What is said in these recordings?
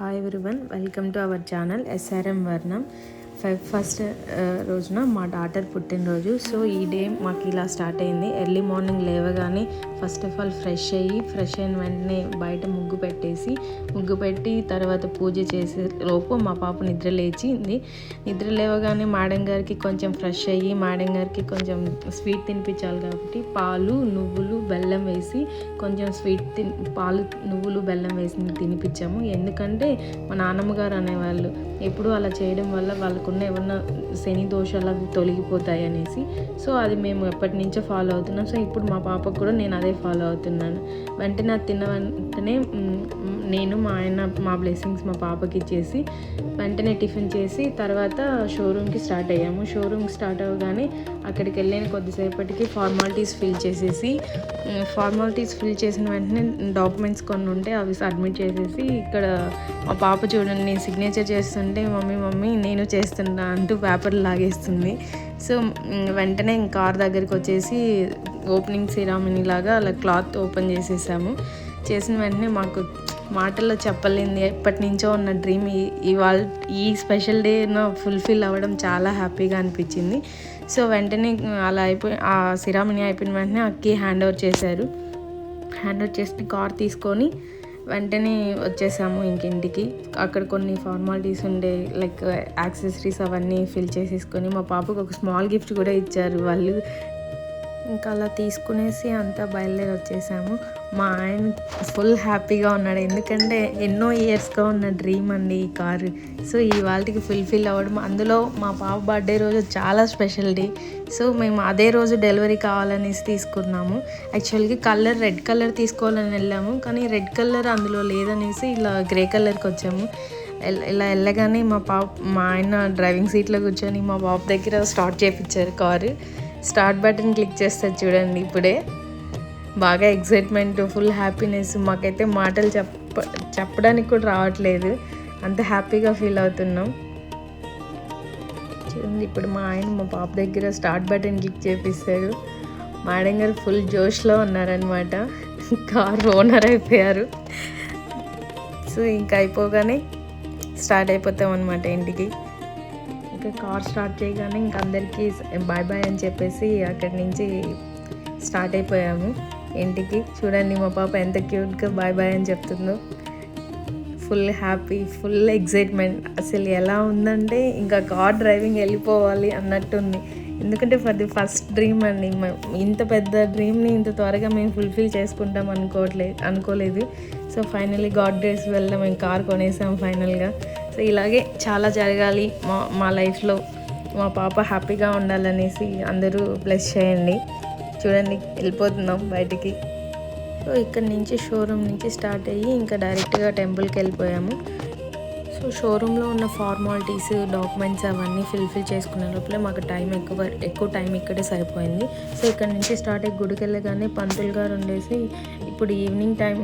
Hi ஒருவன் welcome to our channel SRM Varnam five first uh, రోజున మా daughter పుట్టినరోజు. సో ఈ డే మాకు ఇలా స్టార్ట్ అయింది. ఎర్లీ మార్నింగ్ లేవగానే ఫస్ట్ ఆఫ్ ఆల్ ఫ్రెష్ అయ్యి ఫ్రెష్ అయిన వెంటనే బయట ముగ్గు పెట్టేసి ముగ్గు పెట్టి తర్వాత పూజ చేసే లోపు మా పాప నిద్ర లేచింది. నిద్ర లేవగానే మేడం గారికి కొంచెం ఫ్రెష్ అయ్యి మేడం గారికి కొంచెం స్వీట్ తినిపించాలి కాబట్టి పాలు నువ్వులు బెల్లం వేసి కొంచెం స్వీట్ తిన్ పాలు నువ్వులు బెల్లం వేసి తినిపించాము. ఎందుకంటే మా నాన్నమ్మ గారు అనేవాళ్ళు ఎప్పుడు అలా చేయడం వల్ల వాళ్ళకు వాళ్ళకున్న ఏమన్నా శని దోషాలు అవి తొలగిపోతాయి అనేసి. సో అది మేము ఎప్పటి నుంచో ఫాలో అవుతున్నాం. సో ఇప్పుడు మా పాపకు కూడా నేను అదే ఫాలో అవుతున్నాను. వెంటనే అది తిన్న వెంటనే నేను మా ఆయన మా బ్లెస్సింగ్స్ మా పాపకి ఇచ్చేసి వెంటనే టిఫిన్ చేసి తర్వాత షోరూమ్కి స్టార్ట్ అయ్యాము. షోరూమ్ స్టార్ట్ అవ్వగానే అక్కడికి వెళ్ళిన కొద్దిసేపటికి ఫార్మాలిటీస్ ఫిల్ చేసేసి ఫార్మాలిటీస్ ఫిల్ చేసిన వెంటనే డాక్యుమెంట్స్ కొన్ని ఉంటే అవి సబ్మిట్ చేసేసి ఇక్కడ మా పాప చూడండి నేను సిగ్నేచర్ చేస్తుంటే మమ్మీ మమ్మీ నేను చేస్తున్నా అంటూ పేపర్ లాగేస్తుంది. సో వెంటనే కార్ దగ్గరికి వచ్చేసి ఓపెనింగ్ సిరామనీ లాగా అలా క్లాత్ ఓపెన్ చేసేసాము. చేసిన వెంటనే మాకు మాటల్లో చెప్పలేంది ఎప్పటి నుంచో ఉన్న డ్రీమ్ ఇవాళ ఈ స్పెషల్ డే ఫుల్ఫిల్ అవ్వడం చాలా హ్యాపీగా అనిపించింది. సో వెంటనే అలా అయిపోయి ఆ సిరామణి అయిపోయిన వెంటనే అక్కి హ్యాండ్ ఓవర్ చేశారు. హ్యాండ్ ఓవర్ చేసి కార్ తీసుకొని వెంటనే వచ్చేసాము ఇంకింటికి. అక్కడ కొన్ని ఫార్మాలిటీస్ ఉండే లైక్ యాక్సెసరీస్ అవన్నీ ఫిల్ చేసేసుకొని మా పాపకు ఒక స్మాల్ గిఫ్ట్ కూడా ఇచ్చారు వాళ్ళు. ఇంకా అలా తీసుకునేసి అంతా బయలుదేరి వచ్చేసాము మా ఆయన ఫుల్ హ్యాపీగా ఉన్నాడు. ఎందుకంటే ఎన్నో ఇయర్స్గా ఉన్న డ్రీమ్ అండి ఈ కారు. సో ఈ వాళ్ళకి ఫుల్ఫిల్ అవ్వడం. అందులో మా పాప బర్త్డే రోజు చాలా స్పెషల్ డే. సో మేము అదే రోజు డెలివరీ కావాలనేసి తీసుకున్నాము. యాక్చువల్గా కలర్ రెడ్ కలర్ తీసుకోవాలని వెళ్ళాము. కానీ రెడ్ కలర్ అందులో లేదనేసి ఇలా గ్రే కలర్కి వచ్చాము. ఇలా వెళ్ళగానే మా పాప మా ఆయన డ్రైవింగ్ సీట్లో కూర్చొని మా పాప దగ్గర స్టార్ట్ చేయించారు కారు. స్టార్ట్ బటన్ క్లిక్ చేస్తారు చూడండి ఇప్పుడే. బాగా ఎగ్జైట్మెంట్ ఫుల్ హ్యాపీనెస్ మాకైతే మాటలు చెప్ప చెప్పడానికి కూడా రావట్లేదు. అంత హ్యాపీగా ఫీల్ అవుతున్నాం. చూడండి ఇప్పుడు మా ఆయన మా పాప దగ్గర స్టార్ట్ బటన్ క్లిక్ చేపిస్తారు. మేడం గారు ఫుల్ జోష్లో ఉన్నారనమాట కార్ ఓనర్ అయిపోయారు. సో ఇంకా అయిపోగానే స్టార్ట్ అయిపోతాం అనమాట ఇంటికి. ఇంకా కార్ స్టార్ట్ చేయగానే ఇంక అందరికీ బాయ్ బాయ్ అని చెప్పేసి అక్కడి నుంచి స్టార్ట్ అయిపోయాము. ఇంటికి చూడండి మా పాప ఎంత క్యూట్గా బాయ్ బాయ్ అని చెప్తుందో. ఫుల్ హ్యాపీ ఫుల్ ఎగ్జైట్మెంట్ అసలు ఎలా ఉందంటే ఇంకా కార్ డ్రైవింగ్ వెళ్ళిపోవాలి అన్నట్టుంది. ఎందుకంటే ఫర్ ది ఫస్ట్ డ్రీమ్ అండి ఇంత పెద్ద డ్రీమ్ని ఇంత త్వరగా మేము ఫుల్ఫిల్ చేసుకుంటాం అనుకోవట్లేదు అనుకోలేదు. సో ఫైనల్లీ గాడ్ డేస్ వెళ్ళాం మేము కార్ కొనేసాం ఫైనల్గా. సో ఇలాగే చాలా జరగాలి. మా మా లైఫ్లో మా పాప హ్యాపీగా ఉండాలనేసి అందరూ బ్లెస్ చేయండి. చూడండి వెళ్ళిపోతున్నాం బయటికి. సో ఇక్కడ నుంచి షోరూమ్ నుంచి స్టార్ట్ అయ్యి ఇంకా డైరెక్ట్గా టెంపుల్కి వెళ్ళిపోయాము. సో షోరూంలో ఉన్న ఫార్మాలిటీస్ డాక్యుమెంట్స్ అవన్నీ ఫిల్ఫిల్ చేసుకునే లోపల మాకు టైం ఎక్కువ ఎక్కువ టైం ఇక్కడే సరిపోయింది. సో ఇక్కడ నుంచి స్టార్ట్ అయ్యి గుడికి వెళ్ళగానే పంతులు గారు ఉండేసి ఇప్పుడు ఈవినింగ్ టైం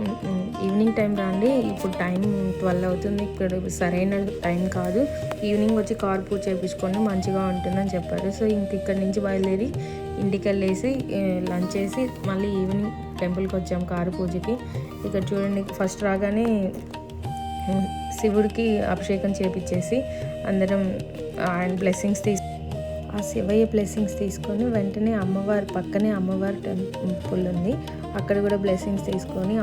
ఈవినింగ్ టైం రండి. ఇప్పుడు టైం ట్వెల్వ్ అవుతుంది. ఇక్కడ సరైన టైం కాదు. ఈవినింగ్ వచ్చి కార్ పూజ చేయించుకొని మంచిగా ఉంటుందని చెప్పారు. సో ఇంక ఇక్కడ నుంచి బయలుదేరి ఇంటికి వెళ్ళేసి లంచ్ చేసి మళ్ళీ ఈవినింగ్ టెంపుల్కి వచ్చాం కారు పూజకి. ఇక్కడ చూడండి ఫస్ట్ రాగానే శివుడికి అభిషేకం చేపించేసి అందరం ఆయన బ్లెస్సింగ్స్ తీసు ఆ శివయ్య బ్లెస్సింగ్స్ తీసుకొని వెంటనే అమ్మవారి పక్కనే అమ్మవారి టెంపుల్ ఉంది. అక్కడ కూడా బ్లెస్సింగ్స్ తీసుకొని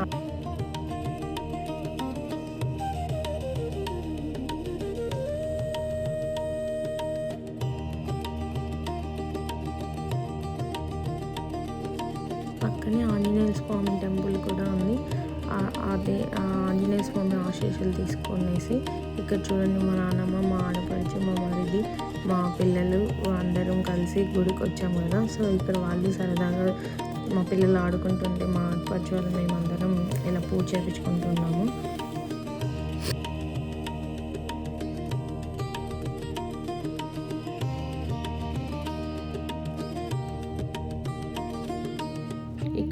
పక్కనే ఆంజనేయ స్వామి టెంపుల్ కూడా ఉంది. అదే ఆంజనేయ స్వామి ఆశీస్సులు తీసుకునేసి ఇక్కడ చూడండి మా నాన్నమ్మ మా ఆడపడుచు మా మరిది మా పిల్లలు అందరం కలిసి గుడికి వచ్చాము కదా. సో ఇక్కడ వాళ్ళు సరదాగా మా పిల్లలు ఆడుకుంటుంటే మా ఆడపడుచు వాళ్ళు మేమందరం ఇలా పూజ చేయించుకుంటున్నాము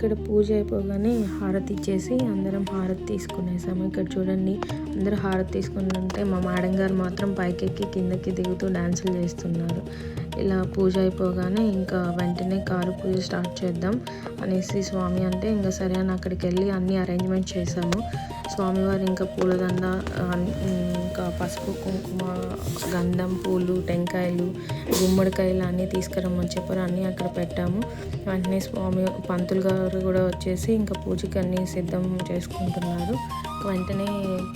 ఇక్కడ పూజ అయిపోగానే హారతి ఇచ్చేసి అందరం హారతి తీసుకునేసాము. ఇక్కడ చూడండి అందరూ హారతి తీసుకుంటుంటే మా మేడం గారు మాత్రం పైకెక్కి కిందకి దిగుతూ డ్యాన్సులు చేస్తున్నారు. ఇలా పూజ అయిపోగానే ఇంకా వెంటనే కారు పూజ స్టార్ట్ చేద్దాం అనేసి స్వామి అంటే ఇంకా సరే అని అక్కడికి వెళ్ళి అన్ని అరేంజ్మెంట్ చేసాము స్వామివారు ఇంకా పూలదండ ఇంకా పసుపు కుంకుమ గంధం పూలు టెంకాయలు గుమ్మడికాయలు అన్నీ తీసుకురమ్మని చెప్పారు అన్నీ అక్కడ పెట్టాము. వెంటనే స్వామి పంతులు గారు కూడా వచ్చేసి ఇంకా పూజకి అన్నీ సిద్ధం చేసుకుంటున్నారు. వెంటనే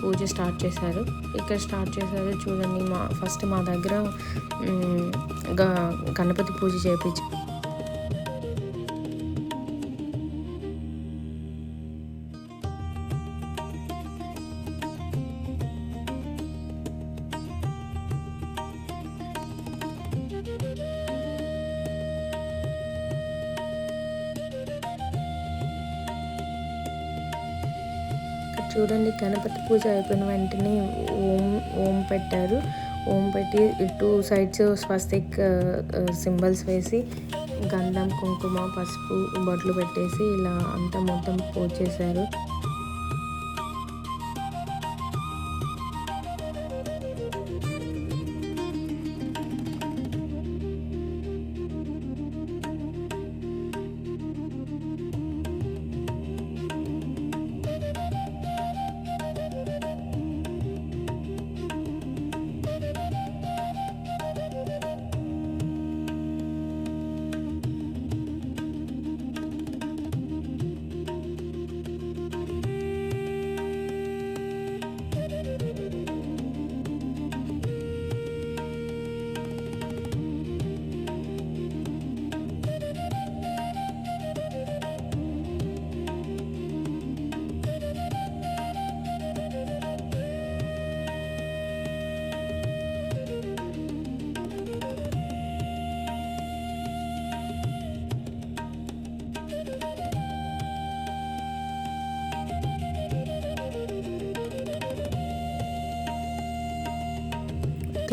పూజ స్టార్ట్ చేశారు. ఇక్కడ స్టార్ట్ చేశారు చూడండి మా ఫస్ట్ మా దగ్గర గణపతి పూజ చేయించు చూడండి గణపతి పూజ అయిపోయిన వెంటనే ఓం ఓం పెట్టారు. ఓం పెట్టి టూ సైడ్స్ స్వస్తిక్ సింబల్స్ వేసి గంధం కుంకుమ పసుపు బొట్లు పెట్టేసి ఇలా అంతా మొత్తం పోచేశారు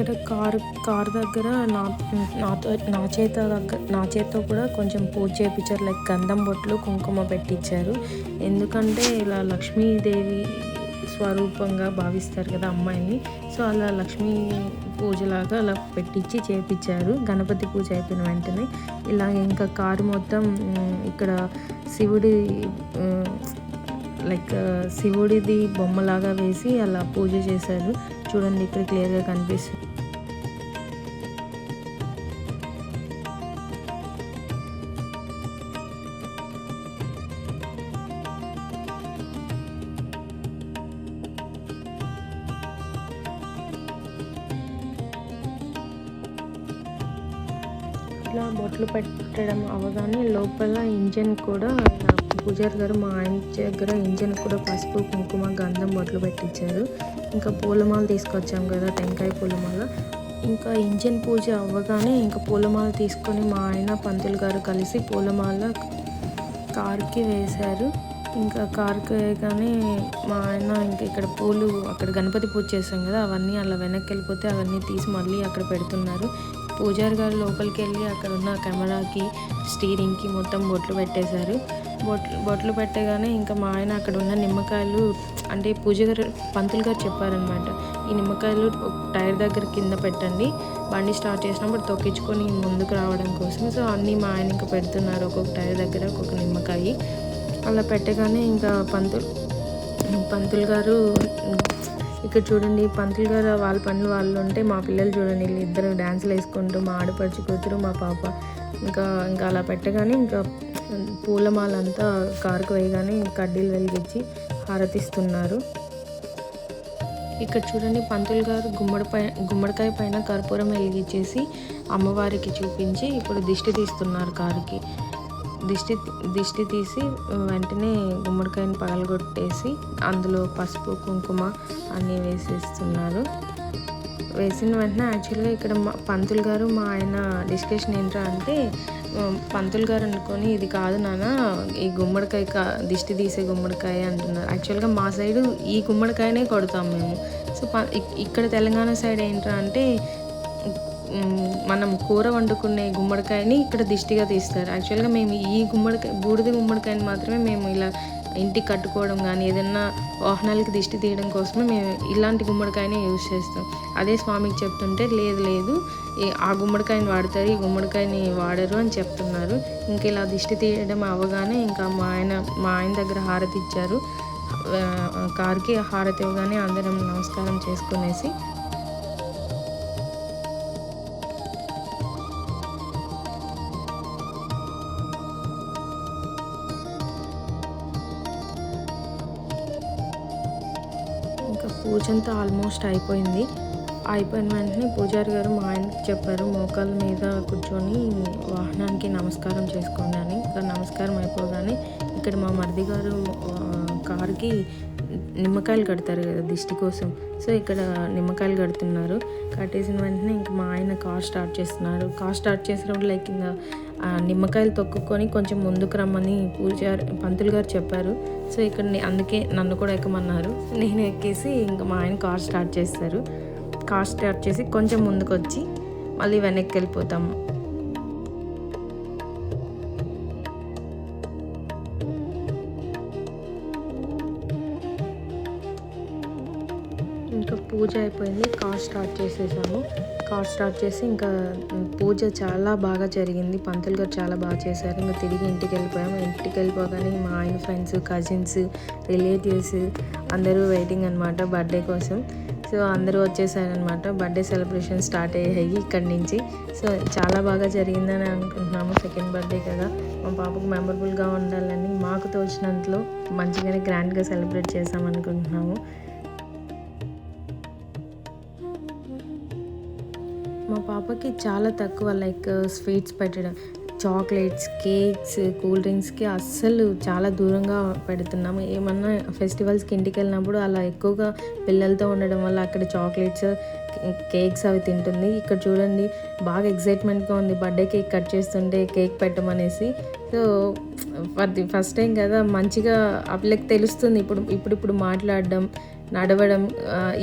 ఇక్కడ కారు కారు దగ్గర నా నాతో నా చేత దగ్గర నా చేత్తో కూడా కొంచెం పూజ చేయించారు లైక్ గంధం బొట్లు కుంకుమ పెట్టించారు ఎందుకంటే ఇలా లక్ష్మీదేవి స్వరూపంగా భావిస్తారు కదా అమ్మాయిని. సో అలా లక్ష్మీ పూజలాగా అలా పెట్టించి చేపించారు గణపతి పూజ అయిపోయిన వెంటనే. ఇలా ఇంకా కారు మొత్తం ఇక్కడ శివుడి లైక్ శివుడిది బొమ్మలాగా వేసి అలా పూజ చేశారు. చూడండి ఇక్కడ క్లియర్గా కనిపిస్తుంది బొట్లు పెట్టడం అవగానే లోపల ఇంజన్ కూడా ఇలా పూజారి గారు మా ఆయన దగ్గర ఇంజన్ కూడా పసుపు కుంకుమ గంధం బొట్లు పెట్టించారు. ఇంకా పూలమాల తీసుకొచ్చాం కదా టెంకాయ పూలమాల. ఇంకా ఇంజన్ పూజ అవ్వగానే ఇంకా పూలమాల తీసుకొని మా ఆయన పంతులు గారు కలిసి పూలమాల కార్కి వేశారు. ఇంకా కార్కి వేయగానే మా ఆయన ఇంకా ఇక్కడ పూలు అక్కడ గణపతి పూజ చేసాం కదా అవన్నీ అలా వెనక్కి వెళ్ళిపోతే అవన్నీ తీసి మళ్ళీ అక్కడ పెడుతున్నారు. పూజారి గారు లోపలికి వెళ్ళి అక్కడ ఉన్న కెమెరాకి స్టీరింగ్కి మొత్తం బొట్లు పెట్టేశారు. బొట్లు బొట్లు పెట్టగానే ఇంకా మా ఆయన అక్కడ ఉన్న నిమ్మకాయలు అంటే పూజ గారు పంతులు గారు చెప్పారనమాట ఈ నిమ్మకాయలు ఒక టైర్ దగ్గర కింద పెట్టండి. బండి స్టార్ట్ చేసినప్పుడు తొక్కించుకొని ముందుకు రావడం కోసం. సో అన్నీ మా ఆయన ఇంకా పెడుతున్నారు ఒక్కొక్క టైర్ దగ్గర ఒక్కొక్క నిమ్మకాయ. అలా పెట్టగానే ఇంకా పంతులు పంతులు గారు ఇక్కడ చూడండి పంతులు గారు వాళ్ళ పనులు వాళ్ళు ఉంటే మా పిల్లలు చూడండి వీళ్ళు ఇద్దరు డ్యాన్సులు వేసుకుంటూ మా ఆడపడుచు కూతురు మా పాప. ఇంకా ఇంకా అలా పెట్టగానే ఇంకా పూలమాలంతా కారుకు వేయగానే కడ్డీలు వెలిగించి హారతిస్తున్నారు. ఇక్కడ చూడండి పంతులు గారు గుమ్మడి పై గుమ్మడికాయ పైన కర్పూరం వెలిగించేసి అమ్మవారికి చూపించి ఇప్పుడు దిష్టి తీస్తున్నారు కారుకి. దిష్టి దిష్టి తీసి వెంటనే గుమ్మడికాయని పగలగొట్టేసి అందులో పసుపు కుంకుమ అన్నీ వేసేస్తున్నారు. వేసిన వెంటనే యాక్చువల్గా ఇక్కడ మా పంతులు గారు మా ఆయన డిస్కషన్ ఏంట్రా అంటే పంతులు గారు అనుకొని ఇది కాదు నాన్న ఈ గుమ్మడికాయ కా దిష్టి తీసే గుమ్మడికాయ అంటున్నారు. యాక్చువల్గా మా సైడు ఈ గుమ్మడికాయనే కొడతాం మేము. సో ప ఇక్కడ తెలంగాణ సైడ్ ఏంట్రా అంటే మనం కూర వండుకునే గుమ్మడికాయని ఇక్కడ దిష్టిగా తీస్తారు. యాక్చువల్గా మేము ఈ గుమ్మడికాయ బూడిద గుమ్మడికాయని మాత్రమే మేము ఇలా ఇంటికి కట్టుకోవడం కానీ ఏదన్నా వాహనాలకి దిష్టి తీయడం కోసమే మేము ఇలాంటి గుమ్మడికాయనే యూజ్ చేస్తాం. అదే స్వామికి చెప్తుంటే లేదు లేదు ఆ గుమ్మడికాయని వాడతారు ఈ గుమ్మడికాయని వాడరు అని చెప్తున్నారు. ఇంక ఇలా దిష్టి తీయడం అవ్వగానే ఇంకా మా ఆయన మా ఆయన దగ్గర హారతి ఇచ్చారు. కారుకి కార్కి హారతి ఇవ్వగానే అందరం నమస్కారం చేసుకునేసి ఇంకా పూజ అంతా ఆల్మోస్ట్ అయిపోయింది. అయిపోయిన వెంటనే పూజారి గారు మా ఆయనకి చెప్పారు మోకాల మీద కూర్చొని వాహనానికి నమస్కారం చేసుకోండి అని. ఇక్కడ నమస్కారం అయిపోగానే ఇక్కడ మా మరిది గారు కారుకి నిమ్మకాయలు కడతారు కదా దిష్టి కోసం. సో ఇక్కడ నిమ్మకాయలు కడుతున్నారు. కట్టేసిన వెంటనే ఇంకా మా ఆయన కార్ స్టార్ట్ చేస్తున్నారు. కార్ స్టార్ట్ చేసినప్పుడు లైక్ ఇంకా నిమ్మకాయలు తొక్కుకొని కొంచెం ముందుకు రమ్మని పూజారి పంతులు గారు చెప్పారు. సో ఇక్కడ అందుకే నన్ను కూడా ఎక్కమన్నారు. నేను ఎక్కేసి ఇంకా మా ఆయన కార్ స్టార్ట్ చేస్తారు. కార్ స్టార్ట్ చేసి కొంచెం ముందుకు వచ్చి మళ్ళీ వెనక్కి వెళ్ళిపోతాము. ఇంకా పూజ అయిపోయింది. కార్ స్టార్ట్ చేసేసాము. కార్ స్టార్ట్ చేసి ఇంకా పూజ చాలా బాగా జరిగింది. పంతులు గారు చాలా బాగా చేశారు. ఇంకా తిరిగి ఇంటికి వెళ్ళిపోయాము. ఇంటికి వెళ్ళిపోగానే మా ఆయన ఫ్రెండ్స్ కజిన్స్ రిలేటివ్స్ అందరూ వెయిటింగ్ అనమాట బర్త్డే కోసం. సో అందరూ వచ్చేసారనమాట బర్త్డే సెలబ్రేషన్ స్టార్ట్ అయ్యాయి ఇక్కడి నుంచి. సో చాలా బాగా జరిగిందని అనుకుంటున్నాము సెకండ్ బర్త్డే కదా. మా పాపకు మెమరబుల్గా ఉండాలని మాకు తోచినంతలో మంచిగానే గ్రాండ్గా సెలబ్రేట్ చేసామనుకుంటున్నాము పాపకి చాలా తక్కువ లైక్ స్వీట్స్ పెట్టడం. చాక్లెట్స్ కేక్స్ కూల్ డ్రింక్స్కి అస్సలు చాలా దూరంగా పెడుతున్నాము ఏమన్నా ఫెస్టివల్స్కి ఇంటికి వెళ్ళినప్పుడు అలా ఎక్కువగా పిల్లలతో ఉండడం వల్ల అక్కడ చాక్లెట్స్ కేక్స్ అవి తింటుంది. ఇక్కడ చూడండి బాగా ఎగ్జైట్మెంట్గా ఉంది. బర్త్డే కేక్ కట్ చేస్తుంటే cake పెట్టమనేసి so for the first time కదా మంచిగా ఆ పిల్లకి తెలుస్తుంది. ఇప్పుడు ఇప్పుడు ఇప్పుడు మాట్లాడడం నడవడం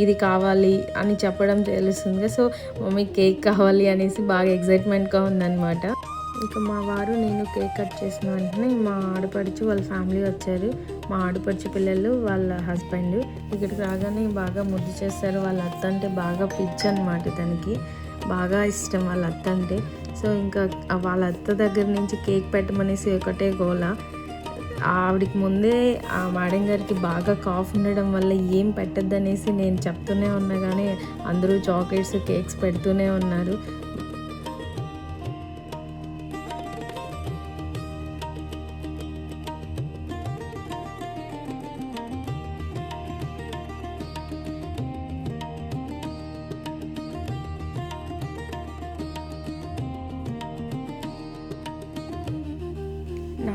ఇది కావాలి అని చెప్పడం తెలుస్తుంది. సో మమ్మీ కేక్ కావాలి అనేసి బాగా ఎగ్జైట్మెంట్గా ఉందన్నమాట. ఇంకా మా వారు నేను కేక్ కట్ చేసిన వెంటనే మా ఆడపడుచు వాళ్ళ ఫ్యామిలీ వచ్చారు. మా ఆడపడుచు పిల్లలు వాళ్ళ హస్బెండ్ ఇక్కడికి రాగానే బాగా ముద్దు చేస్తారు. వాళ్ళ అత్త అంటే బాగా పిచ్చి అనమాట తనకి. బాగా ఇష్టం వాళ్ళ అత్త అంటే. సో ఇంకా వాళ్ళ అత్త దగ్గర నుంచి కేక్ పెట్టమనేసి ఒకటే గోల. ఆవిడకి ముందే ఆ మేడం గారికి బాగా కాఫ్ ఉండడం వల్ల ఏం పెట్టద్దు అనేసి నేను చెప్తూనే ఉన్నా కానీ అందరూ చాక్లెట్స్ కేక్స్ పెడుతూనే ఉన్నారు.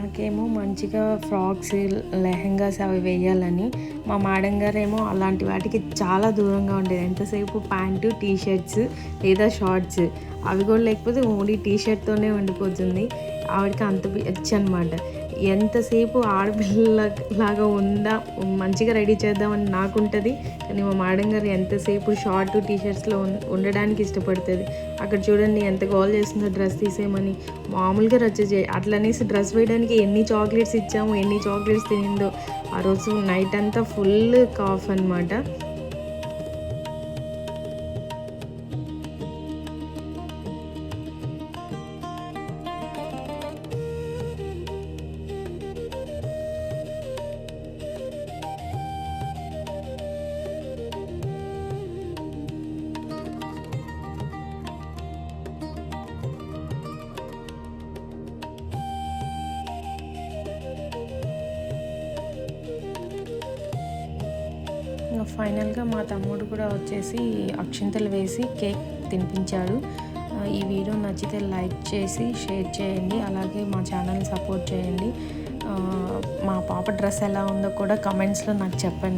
నాకేమో మంచిగా ఫ్రాక్స్ లెహెంగాస్ అవి వేయాలని. మా మేడం గారేమో అలాంటి వాటికి చాలా దూరంగా ఉండేది. ఎంతసేపు ప్యాంటు టీ షర్ట్స్ లేదా షార్ట్స్? అవి కూడా లేకపోతే ఓన్లీ టీ షర్ట్తోనే ఉండిపోతుంది. ఆవిడకి అంత పిచ్చి అనమాట ఎంతసేపు ఆడపిల్ల లాగా ఉందా మంచిగా రెడీ చేద్దామని నాకుంటుంది కానీ మా మేడం గారు ఎంతసేపు షార్ట్ టీషర్ట్స్లో ఉండడానికి ఇష్టపడుతుంది. అక్కడ చూడండి ఎంత గోల్ చేస్తుందో డ్రెస్ తీసేయమని. మామూలుగా రచ్చ చే అట్లనేసి డ్రెస్ వేయడానికి ఎన్ని చాక్లెట్స్ ఇచ్చాము ఎన్ని చాక్లెట్స్ తినిందో. ఆ రోజు నైట్ అంతా ఫుల్ కాఫ్ అనమాట ఫైనల్గా మా తమ్ముడు కూడా వచ్చేసి అక్షింతలు వేసి కేక్ తినిపించాడు. ఈ వీడియో నచ్చితే లైక్ చేసి షేర్ చేయండి. అలాగే మా ఛానల్ సపోర్ట్ చేయండి. మా పాప డ్రెస్ ఎలా ఉందో కూడా కమెంట్స్లో నాకు చెప్పండి.